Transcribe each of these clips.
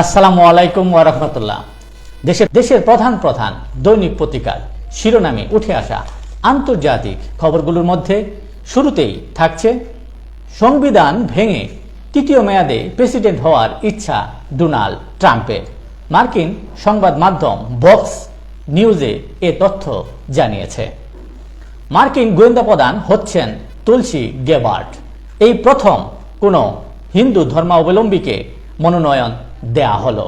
আসসালামু আলাইকুম ওরহমতুল্লাহ দেশের দেশের প্রধান প্রধান দৈনিক পত্রিকার শিরোনামে উঠে আসা আন্তর্জাতিক খবরগুলোর মধ্যে শুরুতেই থাকছে, সংবিধান ভেঙে তৃতীয় মেয়াদে প্রেসিডেন্ট হওয়ার ইচ্ছা ডোনাল্ড ট্রাম্পের। মার্কিন সংবাদ মাধ্যম বক্স নিউজে এ তথ্য জানিয়েছে। মার্কিন গোয়েন্দা প্রধান হচ্ছেন তুলসী গেবার্ট। এই প্রথম কোনো হিন্দু ধর্মাবলম্বীকে মনোনয়ন দেয়া হলো।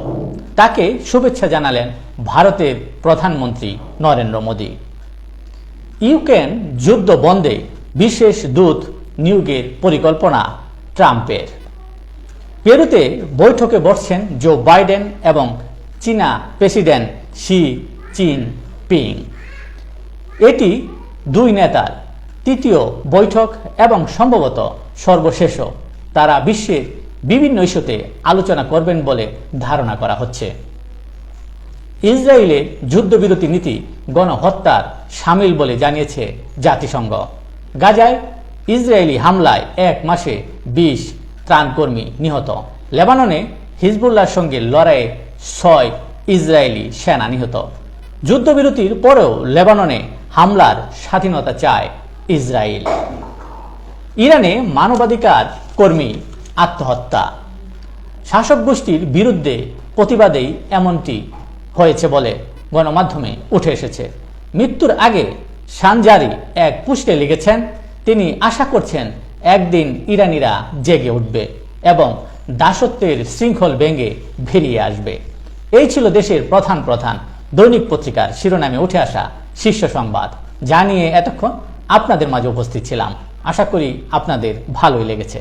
তাকে শুভেচ্ছা জানালেন ভারতের প্রধানমন্ত্রী নরেন্দ্র মোদী। ইউক্রেন যুদ্ধ বন্ধে বিশেষ দূত নিয়োগের পরিকল্পনা ট্রাম্পের। পেরুতে বৈঠকে বসছেন জো বাইডেন এবং চীনা প্রেসিডেন্ট শি চিন পিং এটি দুই নেতার তৃতীয় বৈঠক এবং সম্ভবত সর্বশেষও। তারা বিশ্বের বিভিন্ন ইস্যুতে আলোচনা করবেন বলে ধারণা করা হচ্ছে। ইসরায়েলের যুদ্ধবিরতি নীতি গণহত্যার সামিল বলে জানিয়েছে জাতিসংঘ। গাজায় ইসরায়েলি হামলায় এক মাসে বিশ ত্রাণকর্মী নিহত। লেবাননে হিজবুল্লাহর সঙ্গে লড়াইয়ে ছয় ইসরায়েলি সেনা নিহত। যুদ্ধবিরতির পরেও লেবাননে হামলার স্বাধীনতা চায় ইসরায়েল। ইরানে মানবাধিকার কর্মী আত্মহত্যা। শাসক গোষ্ঠীর বিরুদ্ধে প্রতিবাদেই এমনটি হয়েছে বলে গণমাধ্যমে উঠে এসেছে। মৃত্যুর আগে সানজারি এক পুষ্টে লিখেছেন, তিনি আশা করছেন একদিন ইরানিরা জেগে উঠবে এবং দাসত্বের শৃঙ্খল ভেঙে বেরিয়ে আসবে। এই ছিল দেশের প্রধান প্রধান দৈনিক পত্রিকার শিরোনামে উঠে আসা শীর্ষ সংবাদ। যা নিয়ে এতক্ষণ আপনাদের মাঝে উপস্থিত ছিলাম। আশা করি আপনাদের ভালোই লেগেছে।